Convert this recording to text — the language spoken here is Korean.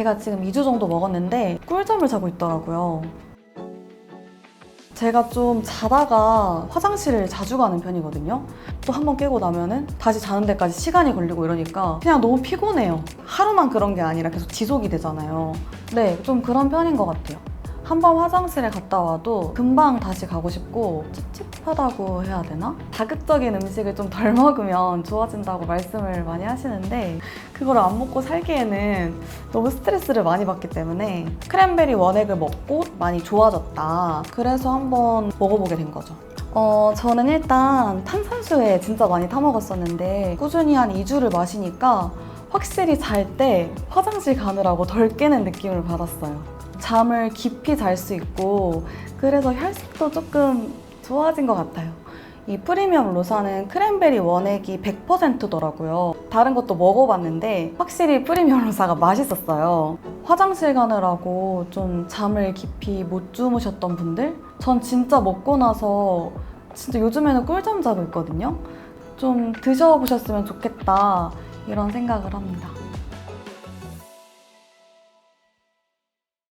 제가 지금 2주 정도 먹었는데 꿀잠을 자고 있더라고요. 제가 좀 자다가 화장실을 자주 가는 편이거든요. 또 한 번 깨고 나면은 다시 자는 데까지 시간이 걸리고 이러니까 그냥 너무 피곤해요. 하루만 그런 게 아니라 계속 지속이 되잖아요. 네, 좀 그런 편인 것 같아요. 한 번 화장실에 갔다 와도 금방 다시 가고 싶고 찝찝 하다고 해야 되나? 자극적인 음식을 좀 덜 먹으면 좋아진다고 말씀을 많이 하시는데 그걸 안 먹고 살기에는 너무 스트레스를 많이 받기 때문에 크랜베리 원액을 먹고 많이 좋아졌다. 그래서 한번 먹어보게 된 거죠. 어, 저는 일단 탄산수에 진짜 많이 타먹었었는데 꾸준히 한 2주를 마시니까 확실히 잘 때 화장실 가느라고 덜 깨는 느낌을 받았어요. 잠을 깊이 잘 수 있고 그래서 혈색도 조금 좋아진 것 같아요. 이 프리미엄 로션은 크랜베리 원액이 100%더라고요. 다른 것도 먹어봤는데 확실히 프리미엄 로사가 맛있었어요. 화장실 가느라고 좀 잠을 깊이 못 주무셨던 분들? 전 진짜 먹고 나서 진짜 요즘에는 꿀잠 자고 있거든요. 좀 드셔보셨으면 좋겠다 이런 생각을 합니다.